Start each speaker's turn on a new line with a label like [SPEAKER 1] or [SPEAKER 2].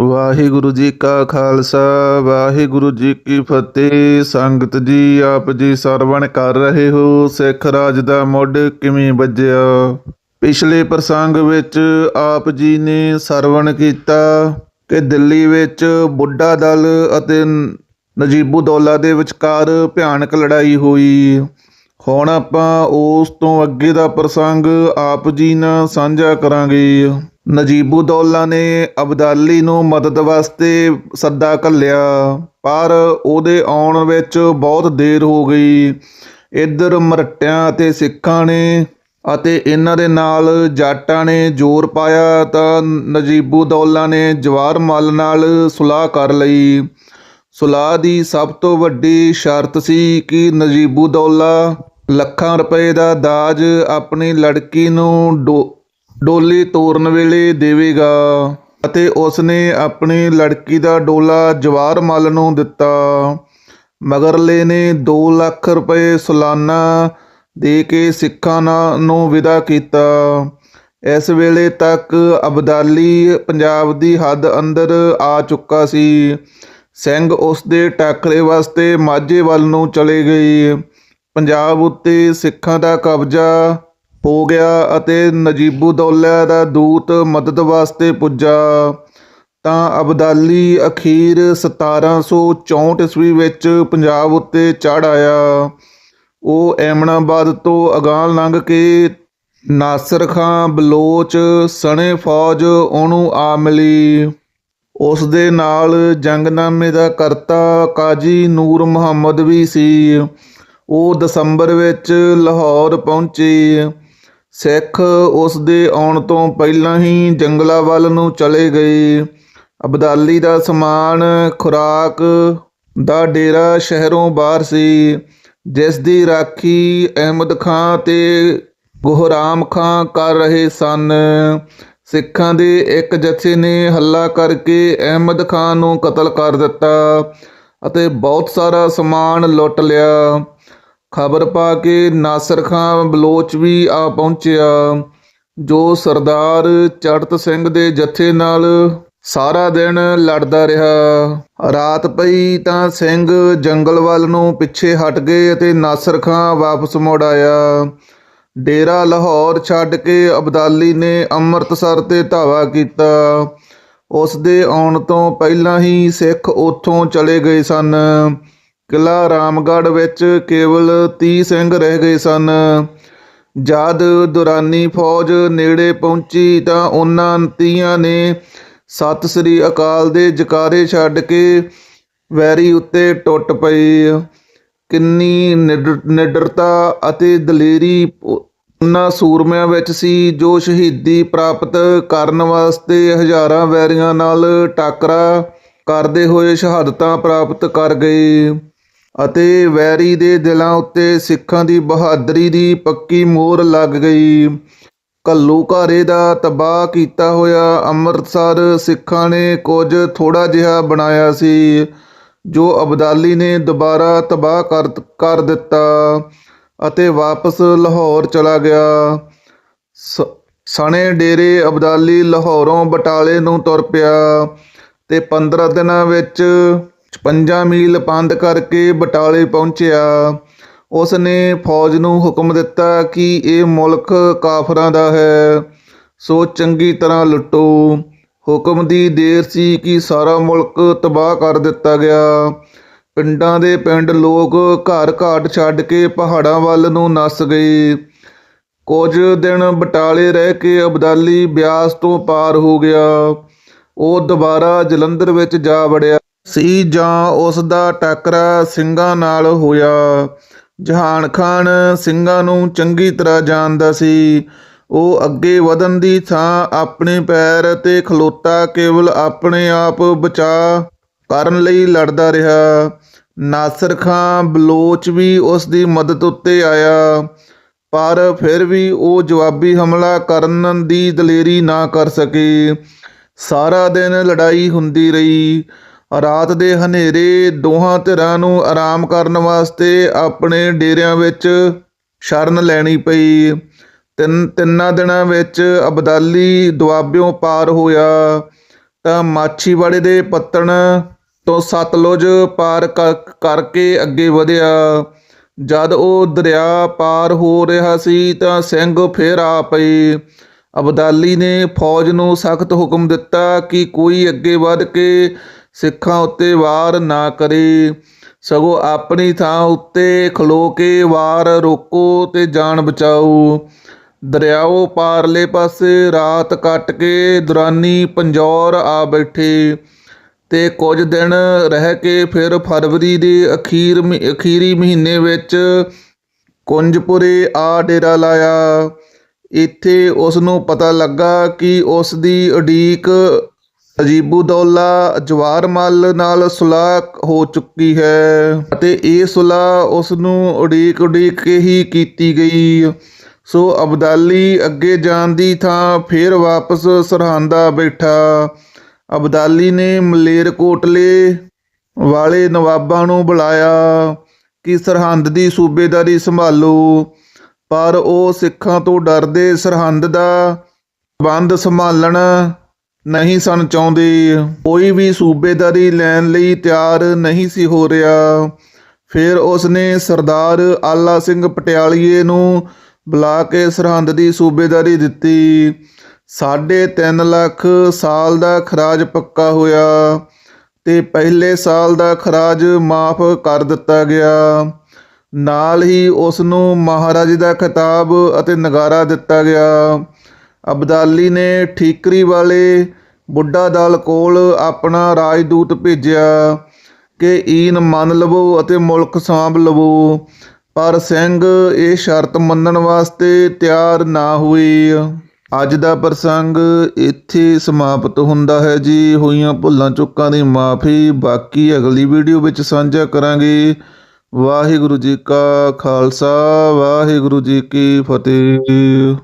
[SPEAKER 1] ਵਾਹਿਗੁਰੂ ਜੀ ਕਾ ਖਾਲਸਾ, ਵਾਹਿਗੁਰੂ ਜੀ ਕੀ ਫਤਿਹ। ਸੰਗਤ ਜੀ, ਆਪ ਜੀ ਸਰਵਣ ਕਰ ਰਹੇ ਹੋ, ਸਿੱਖ ਰਾਜ ਦਾ ਮੁੱਢ ਕਿਵੇਂ ਵੱਜਿਆ? ਪਿਛਲੇ ਪ੍ਰਸੰਗ ਵਿੱਚ ਆਪ ਜੀ ਨੇ ਸਰਵਣ ਕੀਤਾ ਕਿ ਦਿੱਲੀ ਵਿੱਚ ਬੁੱਢਾ ਦਲ ਅਤੇ ਨਜੀਬੂਦੌਲਾ ਦੇ ਵਿਚਕਾਰ ਭਿਆਨਕ ਲੜਾਈ ਹੋਈ। ਹੁਣ ਆਪਾਂ ਉਸ ਤੋਂ ਅੱਗੇ ਦਾ ਪ੍ਰਸੰਗ ਆਪ ਜੀ ਨਾਲ ਸਾਂਝਾ ਕਰਾਂਗੇ। ਨਜੀਬੂਦੌਲਾ ਨੇ ਅਬਦਾਲੀ ਨੂੰ ਮਦਦ ਵਾਸਤੇ ਸੱਦਾ ਘੱਲਿਆ, ਪਰ ਉਹਦੇ ਆਉਣ ਵਿੱਚ ਬਹੁਤ ਦੇਰ ਹੋ ਗਈ। ਇੱਧਰ ਮਰਟਿਆਂ ਅਤੇ ਸਿੱਖਾਂ ਨੇ ਅਤੇ ਇਹਨਾਂ ਦੇ ਨਾਲ ਜਾਟਾਂ ਨੇ ਜ਼ੋਰ ਪਾਇਆ ਤਾਂ ਨਜੀਬੂਦੌਲਾ ਨੇ ਜਵਾਰ ਮੱਲ ਨਾਲ ਸੁਲਾਹ ਕਰ ਲਈ। ਸੁਲਾਹ ਦੀ ਸਭ ਤੋਂ ਵੱਡੀ ਸ਼ਰਤ ਸੀ ਕਿ ਨਜੀਬੂਦੌਲਾ ਲੱਖਾਂ ਰੁਪਏ ਦਾ ਦਾਜ ਆਪਣੀ ਲੜਕੀ ਨੂੰ ਡੋ ਡੋਲੀ ਤੋਰਨ ਵੇਲੇ ਦੇਵੇਗਾ ਅਤੇ ਉਸਨੇ ਆਪਣੀ ਲੜਕੀ ਦਾ ਡੋਲਾ ਜਵਾਰ ਮੱਲ ਨੂੰ ਦਿੱਤਾ। ਮਗਰਲੇ ਨੇ 2 ਲੱਖ ਰੁਪਏ ਸਾਲਾਨਾ ਦੇ ਕੇ ਸਿੱਖਾਂ ਨਾ- ਨੂੰ ਵਿਦਾ ਕੀਤਾ। ਇਸ ਵੇਲੇ ਤੱਕ ਅਬਦਾਲੀ ਪੰਜਾਬ ਦੀ ਹੱਦ ਅੰਦਰ ਆ ਚੁੱਕਾ ਸੀ। ਸਿੰਘ ਉਸ ਦੇ ਟਾਕਰੇ ਵਾਸਤੇ ਮਾਝੇ ਵੱਲ ਨੂੰ ਚਲੇ ਗਏ ਪੰਜਾਬ ਉੱਤੇ ਸਿੱਖਾਂ ਦਾ ਕਬਜ਼ਾ ਹੋ ਗਿਆ ਅਤੇ ਨਜੀਬੂਦੌਲਾ ਦਾ ਦੂਤ ਮਦਦ ਵਾਸਤੇ ਪੁੱਜਾ। ਤਾਂ ਅਬਦਾਲੀ ਅਖੀਰ 1764 ਈਸਵੀ ਵਿੱਚ ਪੰਜਾਬ ਉੱਤੇ ਚੜ ਆਇਆ। ਉਹ ਐਮਨਾਬਾਦ ਤੋਂ ਅਗਾਂਹ ਲੰਘ ਕੇ ਨਾਸਰ ਖਾਂ ਬਲੋਚ ਸਣੇ ਫੌਜ ਉਹਨੂੰ ਆ ਮਿਲੀ। ਉਸ ਦੇ ਨਾਲ ਜੰਗਨਾਮੇ ਦਾ ਕਰਤਾ ਕਾਜੀ ਨੂਰ ਮੁਹੰਮਦ ਵੀ ਸੀ। ਉਹ ਦਸੰਬਰ ਵਿੱਚ ਲਾਹੌਰ ਪਹੁੰਚੇ। ਸਿੱਖ ਉਸ ਦੇ ਆਉਣ ਤੋਂ ਪਹਿਲਾਂ ਹੀ ਜੰਗਲਾਂ ਵੱਲ ਨੂੰ ਚਲੇ ਗਏ। ਅਬਦਾਲੀ ਦਾ ਸਮਾਨ, ਖੁਰਾਕ ਦਾ ਡੇਰਾ ਸ਼ਹਿਰੋਂ ਬਾਹਰ ਸੀ, ਜਿਸ ਦੀ ਰਾਖੀ ਅਹਿਮਦ ਖਾਂ ਤੇ ਗੁਹਰਾਮ ਖਾਂ ਕਰ ਰਹੇ ਸਨ। ਸਿੱਖਾਂ ਦੇ ਇੱਕ ਜਥੇ ਨੇ ਹੱਲਾ ਕਰਕੇ ਅਹਿਮਦ ਖਾਂ ਨੂੰ ਕਤਲ ਕਰ ਦਿੱਤਾ ਅਤੇ ਬਹੁਤ ਸਾਰਾ ਸਮਾਨ ਲੁੱਟ ਲਿਆ। ਖਬਰ ਪਾ ਕੇ ਨਾਸਰ ਖਾਂ ਬਲੋਚ ਵੀ ਆ ਪਹੁੰਚਿਆ। ਜੋ ਸਰਦਾਰ ਚੜਤ ਸਿੰਘ ਦੇ ਜਥੇ ਨਾਲ ਸਾਰਾ ਦਿਨ ਲੜਦਾ ਰਿਹਾ। ਰਾਤ ਪਈ ਤਾਂ ਸਿੰਘ ਜੰਗਲ ਵੱਲ ਨੂੰ ਪਿੱਛੇ ਹਟ ਗਏ ਅਤੇ ਨਾਸਰ ਖਾਂ ਵਾਪਸ ਮੁੜ ਆਇਆ। ਡੇਰਾ ਲਾਹੌਰ ਛੱਡ ਕੇ ਅਬਦਾਲੀ ਨੇ ਅੰਮ੍ਰਿਤਸਰ ਤੇ ਧਾਵਾ ਕੀਤਾ। ਉਸ ਦੇ ਆਉਣ ਤੋਂ ਪਹਿਲਾਂ ਹੀ ਸਿੱਖ ਉੱਥੋਂ ਚਲੇ ਗਏ ਸਨ। ਕਿਲਾ ਰਾਮਗੜ੍ਹ ਵਿੱਚ ਕੇਵਲ 30 ਸਿੰਘ ਰਹਿ ਗਏ ਸਨ। ਜਦ ਦੁਰਾਨੀ ਫੌਜ ਨੇੜੇ ਪਹੁੰਚੀ ਤਾਂ ਉਹਨਾਂ ਤੀਆਂ ਨੇ ਸਤਿ ਸ੍ਰੀ ਅਕਾਲ ਦੇ ਜਕਾਰੇ ਛੱਡ ਕੇ ਵੈਰੀ ਉੱਤੇ ਟੁੱਟ ਪਈ ਕਿੰਨੀ ਨਿਡਰ- ਨਿਡਰਤਾ ਅਤੇ ਦਲੇਰੀ ਉਹਨਾਂ ਸੂਰਮਿਆਂ ਵਿੱਚ ਸੀ ਜੋ ਸ਼ਹੀਦੀ ਪ੍ਰਾਪਤ ਕਰਨ ਵਾਸਤੇ ਹਜ਼ਾਰਾਂ ਵੈਰੀਆਂ ਨਾਲ ਟਾਕਰਾ ਕਰਦੇ ਹੋਏ ਸ਼ਹਾਦਤਾਂ ਪ੍ਰਾਪਤ ਕਰ ਗਏ। ਅਤੇ ਵੈਰੀ ਦੇ ਦਿਲਾਂ ਉੱਤੇ ਸਿੱਖਾਂ ਦੀ ਬਹਾਦਰੀ ਦੀ ਪੱਕੀ ਮੋਹਰ ਲੱਗ ਗਈ। ਕੱਲੂ ਘਾਰੇ ਦਾ ਤਬਾਹ ਕੀਤਾ ਹੋਇਆ ਅੰਮ੍ਰਿਤਸਰ ਸਿੱਖਾਂ ਨੇ ਕੁਝ ਥੋੜਾ ਜਿਹਾ ਬਣਾਇਆ ਸੀ, ਜੋ ਅਬਦਾਲੀ ਨੇ ਦੁਬਾਰਾ ਤਬਾਹ ਕਰ ਕਰ ਦਿੱਤਾ ਅਤੇ ਵਾਪਸ ਲਾਹੌਰ ਚਲਾ ਗਿਆ। ਸ- ਸਣੇ ਡੇਰੇ ਅਬਦਾਲੀ ਲਾਹੌਰੋਂ ਬਟਾਲੇ ਨੂੰ ਤੁਰ ਪਿਆ ਤੇ 15 ਦਿਨਾਂ ਵਿੱਚ 56 ਮੀਲ ਪੰਧ ਕਰਕੇ ਬਟਾਲੇ ਪਹੁੰਚਿਆ। ਉਸ ਨੇ ਫੌਜ ਨੂੰ ਹੁਕਮ ਦਿੱਤਾ ਕਿ ਇਹ ਮੁਲਕ ਕਾਫਰਾਂ ਦਾ ਹੈ। ਸੋ ਚੰਗੀ ਤਰ੍ਹਾਂ ਲੁੱਟੋ। ਹੁਕਮ ਦੀ ਦੇਰ ਸੀ ਕਿ ਸਾਰਾ ਮੁਲਕ ਤਬਾਹ ਕਰ ਦਿੱਤਾ ਗਿਆ। ਪਿੰਡਾਂ ਦੇ ਪਿੰਡ ਲੋਕ ਘਰ ਘਾਟ ਛੱਡ ਕੇ ਪਹਾੜਾਂ ਵੱਲ ਨੂੰ ਨੱਸ ਗਏ। ਕੁਝ ਦਿਨ ਬਟਾਲੇ ਰਹਿ ਕੇ ਅਬਦਾਲੀ ਬਿਆਸ ਤੋਂ ਪਾਰ ਹੋ ਗਿਆ। ਉਹ ਦੁਬਾਰਾ ਜਲੰਧਰ ਵਿੱਚ ਜਾ ਵੜਿਆ। ਸੀ ਜਾਂ ਉਸ ਦਾ ਟੱਕਰਾ ਸਿੰਘਾਂ ਨਾਲ ਹੋਇਆ। ਜਹਾਨ ਖਾਨ ਸਿੰਘਾਂ ਨੂੰ ਚੰਗੀ ਤਰ੍ਹਾਂ ਜਾਣਦਾ ਸੀ। ਉਹ ਅੱਗੇ ਵਧਣ ਦੀ ਥਾਂ ਆਪਣੇ ਪੈਰ ਤੇ ਖਲੋਤਾ ਕੇਵਲ ਆਪਣੇ ਆਪ ਬਚਾ ਕਰਨ ਲਈ ਲੜਦਾ ਰਿਹਾ। ਨਾਸਰ ਖਾਂ ਬਲੋਚ ਵੀ ਉਸ ਦੀ ਮਦਦ ਉੱਤੇ ਆਇਆ, ਪਰ ਫਿਰ ਵੀ ਉਹ ਜਵਾਬੀ ਹਮਲਾ ਕਰਨ ਦੀ ਦਲੇਰੀ ਨਾ ਕਰ ਸਕੇ। ਸਾਰਾ ਦਿਨ ਲੜਾਈ ਹੁੰਦੀ ਰਹੀ। ਰਾਤ ਦੇ ਹਨੇਰੇ ਦੋਹਾਂ ਧਿਰਾਂ ਨੂੰ ਆਰਾਮ ਕਰਨ ਵਾਸਤੇ ਆਪਣੇ ਡੇਰਿਆਂ ਵਿੱਚ ਸ਼ਰਨ ਲੈਣੀ ਪਈ। ਤਿੰਨ, ਤਿੰਨਾਂ ਦਿਨਾਂ ਵਿੱਚ ਅਬਦਾਲੀ ਦੁਆਬਿਓਂ ਪਾਰ ਹੋਇਆ। ਤਾਂ ਮਾਛੀਵਾੜੇ ਦੇ ਪੱਤਣ ਤੋਂ ਸਤਲੁਜ ਪਾਰ ਕ- ਕਰਕੇ ਅੱਗੇ ਵਧਿਆ। ਜਦ ਉਹ ਦਰਿਆ ਪਾਰ ਹੋ ਰਿਹਾ ਸੀ ਤਾਂ ਸਿੰਘ ਫਿਰ ਆ ਪਈ ਅਬਦਾਲੀ ਨੇ ਫੌਜ ਨੂੰ ਸਖਤ ਹੁਕਮ ਦਿੱਤਾ ਕਿ ਕੋਈ ਅੱਗੇ ਵੱਧ ਕੇ ਸਿੱਖਾਂ ਉੱਤੇ ਵਾਰ ਨਾ ਕਰੇ। ਸਗੋਂ ਆਪਣੀ ਥਾਂ ਉੱਤੇ ਖਲੋ ਕੇ ਵਾਰ ਰੋਕੋ ਤੇ ਜਾਨ ਬਚਾਓ। ਦਰਿਆਓ ਪਾਰਲੇ ਪਾਸੇ ਰਾਤ ਕੱਟ ਕੇ ਦੁਰਾਨੀ ਪੰਜੌਰ ਆ ਬੈਠੇ। ਤੇ ਕੁਝ ਦਿਨ ਰਹਿ ਕੇ ਫਿਰ ਫਰਵਰੀ ਦੇ ਅਖੀਰ ਮਹੀ- ਅਖੀਰੀ ਮਹੀਨੇ ਵਿੱਚ ਕੁੰਜਪੁਰੇ ਆ ਡੇਰਾ ਲਾਇਆ। ਇੱਥੇ ਉਸ ਨੂੰ ਪਤਾ ਲੱਗਾ ਕਿ ਉਸ ਦੀ ਉਡੀਕ ਅਜੀਬੁਦੌਲਾ ਜਵਾਰਮਲ ਨਾਲ ਸੁਲਾਹ ਹੋ ਚੁੱਕੀ ਹੈ ਅਤੇ ਇਹ ਸੁਲਾਹ ਉਸ ਨੂੰ ਉਡੀਕ ਉਡੀਕ ਕੇ ਹੀ ਕੀਤੀ ਗਈ। ਸੋ ਅਬਦਾਲੀ ਅੱਗੇ ਜਾਣ ਦੀ ਥਾਂ ਫੇਰ ਵਾਪਸ ਸਰਹੰਦਾ ਬੈਠਾ। ਅਬਦਾਲੀ ਨੇ ਮਲੇਰਕੋਟਲੇ ਵਾਲੇ ਨਵਾਬਾਂ ਨੂੰ ਬੁਲਾਇਆ ਕਿ ਸਰਹੰਦ ਦੀ ਸੂਬੇਦਾਰੀ ਸੰਭਾਲੋ, ਪਰ ਉਹ ਸਿੱਖਾਂ ਤੋਂ ਡਰਦੇ ਸਰਹੰਦ ਦਾ ਬੰਦ ਸੰਭਾਲਣ ਨਹੀਂ ਸਨ ਚਾਹੁੰਦੇ। ਕੋਈ ਵੀ ਸੂਬੇਦਾਰੀ ਲੈਣ ਲਈ ਤਿਆਰ ਨਹੀਂ ਸੀ ਹੋ ਰਿਹਾ। ਫਿਰ ਉਸਨੇ ਸਰਦਾਰ ਆਲਾ ਸਿੰਘ ਪਟਿਆਲੀਏ ਨੂੰ ਬੁਲਾ ਕੇ ਸਰਹੰਦ ਦੀ ਸੂਬੇਦਾਰੀ ਦਿੱਤੀ। ਸਾਢੇ ਤਿੰਨ ਲੱਖ ਸਾਲ ਦਾ ਖਰਾਜ ਪੱਕਾ ਹੋਇਆ ਤੇ ਪਹਿਲੇ ਸਾਲ ਦਾ ਖਰਾਜ ਮਾਫ ਕਰ ਦਿੱਤਾ ਗਿਆ। ਨਾਲ ਹੀ ਉਸ ਨੂੰ ਮਹਾਰਾਜ ਦਾ ਖਿਤਾਬ ਅਤੇ ਨਗਾਰਾ ਦਿੱਤਾ ਗਿਆ। ਅਬਦਾਲੀ ਨੇ ਠੀਕਰੀ ਵਾਲੇ ਬੁੱਢਾ ਦਲ ਕੋਲ ਆਪਣਾ ਰਾਜਦੂਤ ਭੇਜਿਆ ਕਿ ਈਨ ਮੰਨ ਲਵੋ ਅਤੇ ਮੁਲਕ ਸਾਂਭ ਲਵੋ, ਪਰ ਸਿੰਘ ਇਹ ਸ਼ਰਤ ਮੰਨਣ ਵਾਸਤੇ ਤਿਆਰ ਨਾ ਹੋਏ। ਅੱਜ ਦਾ ਪ੍ਰਸੰਗ ਇੱਥੇ ਸਮਾਪਤ ਹੁੰਦਾ ਹੈ ਜੀ। ਹੋਈਆਂ ਭੁੱਲਾਂ ਚੁੱਕਾਂ ਦੀ ਮਾਫੀ। ਬਾਕੀ ਅਗਲੀ ਵੀਡੀਓ ਵਿੱਚ ਸਾਂਝਾ ਕਰਾਂਗੇ। ਵਾਹਿਗੁਰੂ ਜੀ ਕਾ ਖਾਲਸਾ, ਵਾਹਿਗੁਰੂ ਜੀ ਕੀ ਫਤਿਹ।